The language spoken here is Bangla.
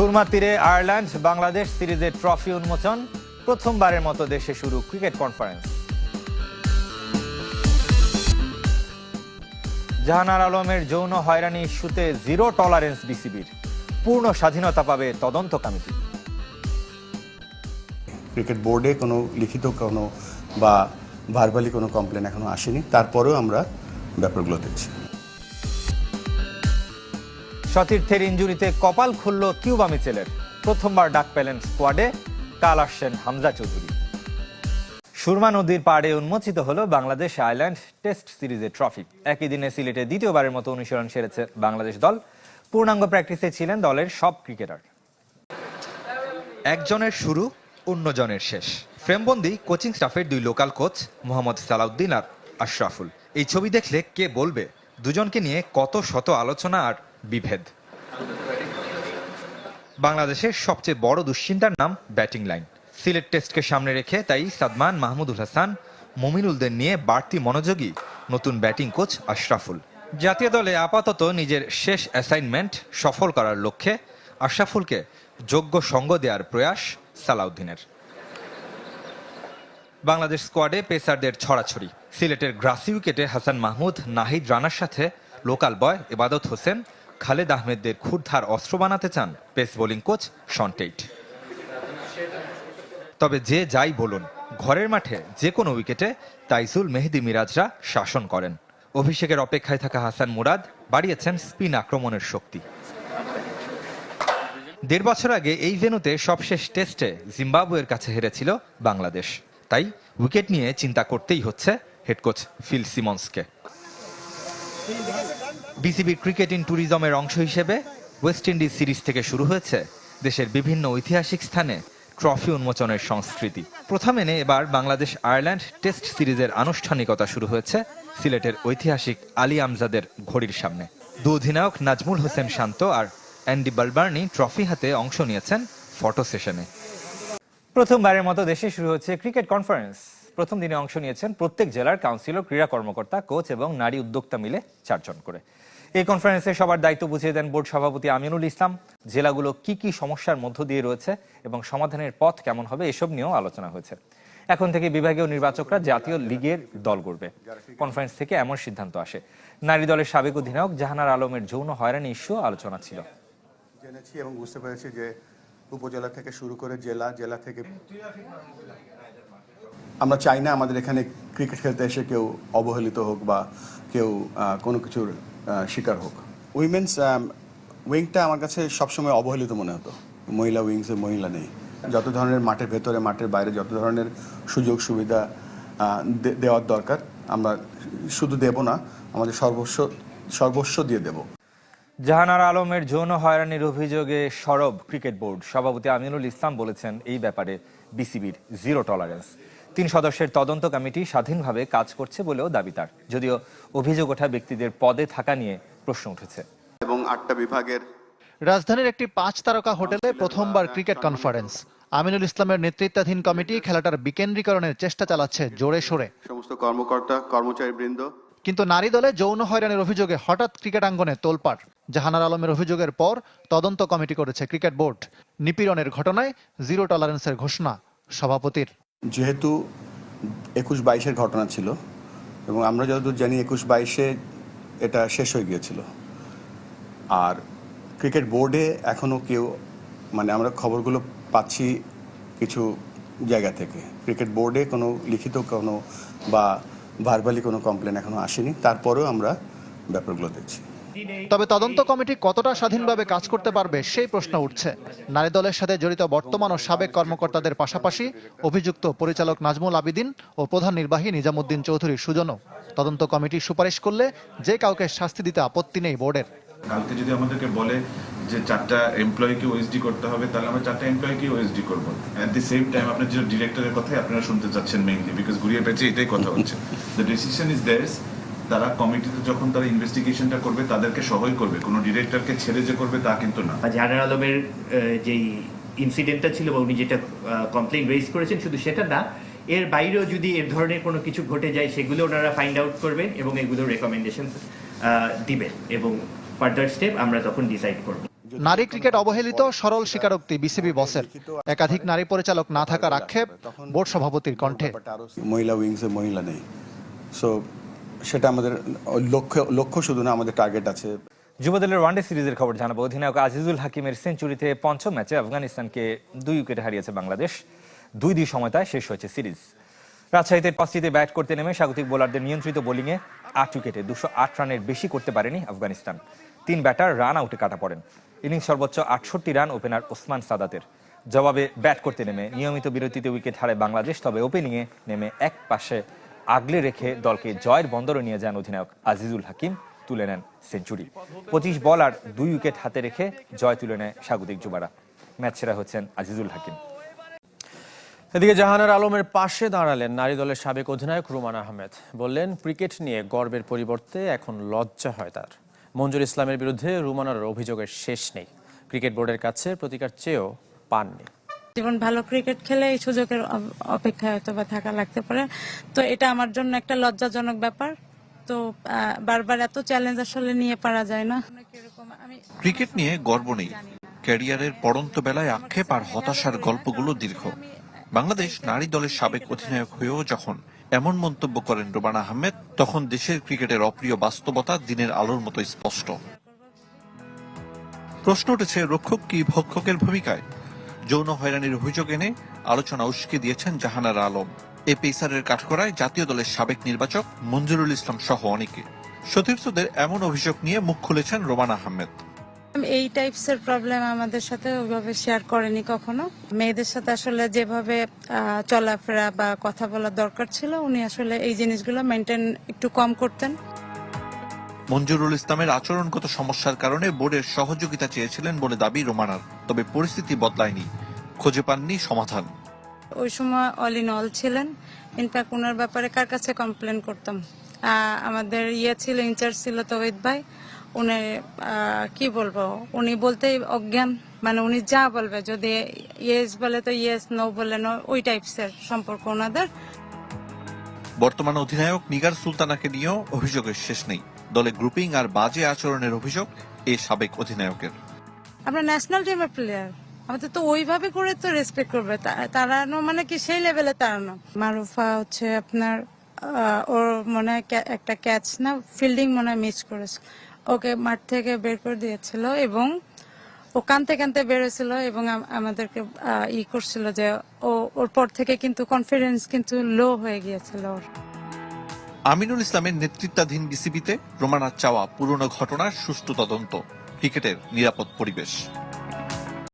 সুরমা তীরে আয়ারল্যান্ড, বাংলাদেশ সিরিজের ট্রফি উন্মোচন, প্রথমবারের মতো দেশে শুরু ক্রিকেট কনফারেন্স। জাহানার আলমের যৌন হয়রানি ইস্যুতে জিরো টলারেন্স বিসিবির। পূর্ণ স্বাধীনতা পাবে তদন্ত কমিটি। ক্রিকেট বোর্ডে কোনো লিখিত কোনো বা ভার্বালি কোনো কমপ্লেন এখনও আসেনি। তারপরেও আমরা ব্যাপারগুলো দেখছি। সতীর্থের ইঞ্জুরিতে কপাল খুলল কিউবা মিচেলের। প্রথমবার ডাক পেলেন স্কোয়াডে কাল আসছেন হামজা চৌধুরী। সুরমা নদীর পাড়ে উন্মোচিত হলো বাংলাদেশ আইল্যান্ড টেস্ট সিরিজের ট্রফি। একই দিনে সিলেটে দ্বিতীয়বারের মতো অনুশীলন সেরেছে বাংলাদেশ দল। পূর্ণাঙ্গ প্র্যাকটিসে ছিলেন দলের সব ক্রিকেটার। একজনের শুরু, অন্যজনের শেষ। ফ্রেমবন্দি কোচিং স্টাফের দুই লোকাল কোচ, মোহাম্মদ সালাউদ্দিন আর আশরাফুল। এই ছবি দেখলে কে বলবে? দুজনকে নিয়ে কত শত আলোচনা আর বিভেদ। বাংলাদেশের সবচেয়ে বড় দুশ্চিন্তার নাম ব্যাটিং লাইন। সিলেট টেস্টকে সামনে রেখে তাই সাদমান, মাহমুদুল হাসান, মমিনুলদের নিয়ে বাড়তি মনোযোগী নতুন ব্যাটিং কোচ আশরাফুল। জাতীয় দলে আপাতত নিজের শেষ অ্যাসাইনমেন্ট সফল করার লক্ষ্যে আশরাফুলকে যোগ্য সঙ্গ দেওয়ার প্রয়াস সালাউদ্দিনের। বাংলাদেশ স্কোয়াডে পেসারদের ছড়াছড়ি। সিলেটের গ্রাসি উইকেটে হাসান মাহমুদ, নাহিদ রানার সাথে লোকাল বয় এবাদত হোসেন খালেদ আহমেদদের ক্ষুরধার অস্ত্র বানাতে চান পেস বোলিং কোচ শন্টেইট তবে যে যাই বলুন, ঘরের মাঠে যে কোনো উইকেটে তাইসুল মেহেদি মিরাজরা শাসন করেন। অভিষেকের অপেক্ষায় থাকা হাসান মুরাদ বাড়িয়েছেন স্পিন আক্রমণের শক্তি। দেড় বছর আগে এই ভেন্যুতে সবশেষ টেস্টে জিম্বাবুয়ের কাছে হেরেছিল বাংলাদেশ। তাই উইকেট নিয়ে চিন্তা করতেই হচ্ছে হেড কোচ ফিল সিমন্সকে। বিসিবির ক্রিকেট ইন ট্যুরিজমের অংশ হিসেবে ওয়েস্ট ইন্ডিজ সিরিজ থেকে শুরু হয়েছে দেশের বিভিন্ন ঐতিহাসিক স্থানে ট্রফি উন্মোচনের সংস্কৃতি। প্রথম এবার বাংলাদেশ আয়ারল্যান্ড টেস্ট সিরিজের আনুষ্ঠানিকতা শুরু হয়েছে সিলেটের ঐতিহাসিক আলী আমজাদের ঘড়ির সামনে। দু অধিনায়ক নাজমুল হোসেন শান্ত আর অ্যান্ডি বালবার্নি ট্রফি হাতে অংশ নিয়েছেন ফটো সেশনে। প্রথমবারের মতো দেশে শুরু হচ্ছে ক্রিকেট কনফারেন্স। প্রথম দিনে অংশ নিয়েছেন প্রত্যেক জেলার কাউন্সিলর, ক্রীড়া কর্মকর্তা, কোচ এবং নারী উদ্যোক্তা মিলে চারজন করে। এই কনফারেন্সে সবার দায়িত্ব বুঝিয়ে দেন বোর্ড সভাপতি আমিনুল ইসলাম। জেলাগুলো কি কি সমস্যার মধ্য দিয়ে রয়েছে এবং সমাধানের পথ কেমন হবে এসব নিয়েও আলোচনা হয়েছে। এখন থেকে বিভাগীয় নির্বাচকরা জাতীয় লিগের দল গড়বে। কনফারেন্স থেকে এমন সিদ্ধান্ত আসে। নারী দলের সাবেক অধিনায়ক জাহানার আলমের যৌন হয়রানি ইস্যু আলোচনা ছিল। জেনেছি এবং বুঝতে পেরেছি যে উপজেলা থেকে শুরু করে জেলা জেলা থেকে আমরা চাই না আমাদের এখানে ক্রিকেট খেলতে এসে কেউ অবহেলিত হোক বা কেউ কোনো কিছুর শিকার হোক। উইমেন্স উইংটা আমার কাছে সবসময় অবহেলিত মনে হতো। মহিলা উইংসে মহিলা নেই। যত ধরনের মাঠের ভেতরে, মাঠের বাইরে যত ধরনের সুযোগ সুবিধা দেওয়ার দরকার, আমরা শুধু দেব না, আমাদের সর্বস্ব সর্বস্ব দিয়ে দেবো। জাহানার আলমের যৌন হয়রানির অভিযোগে সরব ক্রিকেট বোর্ড। সভাপতি আমিনুল ইসলাম বলেছেন, এই ব্যাপারে বিসিবির জিরো টলারেন্স তিন সদস্যের তদন্ত কমিটি স্বাধীনভাবে কাজ করছে বলেও দাবি তার। যদিও অভিযোগ ওঠা ব্যক্তিদের পদে থাকা নিয়ে প্রশ্ন উঠেছে। এবং আটটা বিভাগের রাজধানীর একটি পাঁচ তারকা হোটেলে প্রথমবার ক্রিকেট কনফারেন্স। আমিনুল ইসলামের নেতৃত্বাধীন কমিটি খেলাটার বিকেন্দ্রীকরণের চেষ্টা চালাচ্ছে জোরে সোরে। সমস্ত কর্মকর্তা কর্মচারী বৃন্দ কিন্তু নারী দলে যৌন হয়রানির অভিযোগে হঠাৎ ক্রিকেট আঙ্গনে তোলপাড়। জাহানার আলমের অভিযোগের পর তদন্ত কমিটি করেছে ক্রিকেট বোর্ড। নিপীড়নের ঘটনায় জিরো টলারেন্সের ঘোষণা সভাপতির। যেহেতু একুশ বাইশের ঘটনা ছিল এবং আমরা যতদূর জানি একুশ বাইশে এটা শেষ হয়ে গিয়েছিল। আর ক্রিকেট বোর্ডে এখনও কেউ মানে আমরা খবরগুলো পাচ্ছি কিছু জায়গা থেকে। ক্রিকেট বোর্ডে কোনো লিখিত কোনো বা ভার্বালি কোনো কমপ্লেন এখনও আসেনি। তারপরেও আমরা ব্যাপারগুলো দেখছি। তবে তদন্ত কমিটি কতটা স্বাধীনভাবে কাজ করতে পারবে সেই প্রশ্ন উঠছে। নারী দলের সাথে জড়িত বর্তমান ও সাবেক কর্মকর্তাদের পাশাপাশি অভিযুক্ত পরিচালক নাজমুল আবিদিন ও প্রধান নির্বাহী নিজামুদ্দিন চৌধুরীর সুজনও। তদন্ত কমিটি সুপারিশ করলে যে কাউকে শাস্তি দিতে আপত্তি নেই বোর্ডের। কালকে যদি আমাদেরকে বলে যে চারটা এমপ্লয়িকে ওএসডি করতে হবে, তাহলে আমরা চারটা এমপ্লয়িকে ওএসডি করব। অ্যাট দি সেম টাইম আপনার যে ডিরেক্টরের কথাই আপনারা শুনতে চাচ্ছেন মেইনলি বিকজ ঘুরিয়ে পেয়েছে এটাই কথা হচ্ছে। দ্য ডিসিশন ইজ দেয়ার্স তারা কমিটিতে যখন তারা ইনভেস্টিগেশনটা করবে তাদেরকে সবাই করবে। কোনো ডিরেক্টরকে ছেড়ে যে করবে তা কিন্তু না। জাহানার আলমের যেই ইনসিডেন্টটা ছিল বা উনি যেটা কমপ্লেন রেজ করেছেন শুধু সেটা না এর বাইরেও যদি এর ধরনের কোনো কিছু ঘটে যায় সেগুলো ওনারা ফাইন্ড আউট করবেন এবং এগুলো রেকমেন্ডেশন দিবেন এবং ফার্দার স্টেপ আমরা তখন ডিসাইড করব। নারী ক্রিকেট অবহেলিত সরল স্বীকারোক্তি বিসিবি বসের। একাধিক নারী পরিচালক না থাকার আক্ষেপ বোর্ড সভাপতির কণ্ঠে। মহিলা উইংসে মহিলা নেই। সো সেটা আমাদের লক্ষ্য লক্ষ্য শুধু না, আমাদের টার্গেট আছে। যুবদলের ওয়ানডে সিরিজের খবর জানাব। অধিনায়ক আজিজুল হাকিমের সেঞ্চুরিতে পঞ্চম ম্যাচে আফগানিস্তানকে দুই উইকেটে হারিয়েছে বাংলাদেশ। দুই দুই সমতায় শেষ হয়েছে সিরিজ রাজশাহীতে টসটিতে ব্যাট করতে নেমে স্বাগতিক বোলারদের নিয়ন্ত্রিত বোলিংয়ে আট উইকেটে দুশো আট রানের বেশি করতে পারেনি আফগানিস্তান। তিন ব্যাটার রান আউটে কাটা পড়েন। ইনিংস সর্বোচ্চ আটষট্টি রান ওপেনার ওসমান সাদাতের। জবাবে ব্যাট করতে নেমে নিয়মিত বিরতিতে উইকেট হারায় বাংলাদেশ, তবে ওপেনিংয়ে নেমে এক পাশে আগলে রেখে দলকে জয়ের বন্দরে নিয়ে যান অধিনায়ক আজিজুল হাকিম, তুলে নেন সেঞ্চুরি। পঁচিশ বল আর দুই উইকেট হাতে রেখে জয় তুলে নেয় স্বাগতিক যুবারা। ম্যাচ সেরা হচ্ছেন আজিজুল হাকিম। এদিকে জাহানার আলমের পাশে দাঁড়ালেন নারী দলের সাবেক অধিনায়ক রুমান আহমেদ। বললেন, ক্রিকেট নিয়ে গর্বের পরিবর্তে এখন লজ্জা হয় তার। মঞ্জুর ইসলামের বিরুদ্ধে রুমানার অভিযোগের শেষ নেই। ক্রিকেট বোর্ডের কাছে প্রতিকার চেয়েও পাননি। জীবন ভালো ক্রিকেট খেলে এই সুযোগের অপেক্ষায় হয়তো বা থাকা লাগতে পারে। তো এটা আমার জন্য একটা লজ্জাজনক ব্যাপার। তো বারবার এত চ্যালেঞ্জ আসলে নিয়ে পারা যায় না। ক্রিকেট নিয়ে গর্ব নেই। ক্যারিয়ারের পড়ন্ত বেলায় আক্ষেপ আর হতাশার গল্পগুলো দীর্ঘ। বাংলাদেশ নারী দলের সাবেক অধিনায়ক হয়েও যখন এমন মন্তব্য করেন রোমান আহমেদ, তখন দেশের ক্রিকেটের অপ্রিয় বাস্তবতা দিনের আলোর মতো স্পষ্ট। প্রশ্ন উঠেছে, রক্ষক কি ভক্ষকের ভূমিকায়? যৌন হয়রানির অভিযোগ এনে আলোচনা উস্কে দিয়েছেন জাহানারা আলম। এ পেসারের কাঠগড়ায় জাতীয় দলের সাবেক নির্বাচক মঞ্জুরুল ইসলাম সহ অনেকে। সতীর্থদের এমন অভিযোগ নিয়ে মুখ খুলেছেন রোমান আহমেদ। এই টাইপস এর প্রবলেম আমাদের সাথে ওইভাবে শেয়ার করেনি কখনো। মেয়েদের সাথে আসলে যেভাবে চলাফেরা বা কথা বলা দরকার ছিল, উনি আসলে এই জিনিসগুলো মেনটেন একটু কম করতেন। মঞ্জুরুল ইসলামের আচরণগত সমস্যার কারণে বোর্ডের সহযোগিতা চেয়েছিলেন বলে দাবি রোমানার তবে পরিস্থিতি বদলায়নি। খুঁজে পাননি সমাধান। ওই সময় অল ইন অল ছিলেন। ইনফ্যাক্ট ওনার ব্যাপারে কার কাছে কমপ্লেন করতাম? আমাদের ইয়ে ছিল ইনচার্জ ছিল তৌহিদ ভাই। উনি কি বলব? উনি বলতে অজ্ঞান। মানে উনি যা বলবে যদি ইয়েস বলে তো ইয়েস নো বলে নো ওই টাইপসের সম্পর্ক ওনাদের। বর্তমান অধিনায়ক নিগার সুলতানাকে নিয়েও অভিযোগের শেষ নেই। দলে গ্রুপিং আর বাজে আচরণের অভিযোগ এই সাবেক অধিনায়কের। আমরা ন্যাশনাল টিমের প্লেয়ার আমাদের তো ওইভাবে করে তো রেসপেক্ট করবে। তাড়ানো মানে কি সেই লেভেলে তাড়ানো। মারুফা হচ্ছে আপনার ওর মনে হয় একটা ক্যাচ না ফিল্ডিং মনে হয় মিস করেছে। ওকে মাঠ থেকে বের করে দিয়েছিল এবং ও কানতে কানতে বেরোছিল এবং আমাদেরকে ই করছিল যে ও, ওর পর থেকে কিন্তু কনফিডেন্স কিন্তু লো হয়ে গিয়েছিল ওর। আমিনুল ইসলামের নেতৃত্বাধীন বিসিবিতে রোমানা চাওয়া পুরনো ঘটনার সুষ্ঠু তদন্ত ক্রিকেটের নিরাপদ পরিবেশ।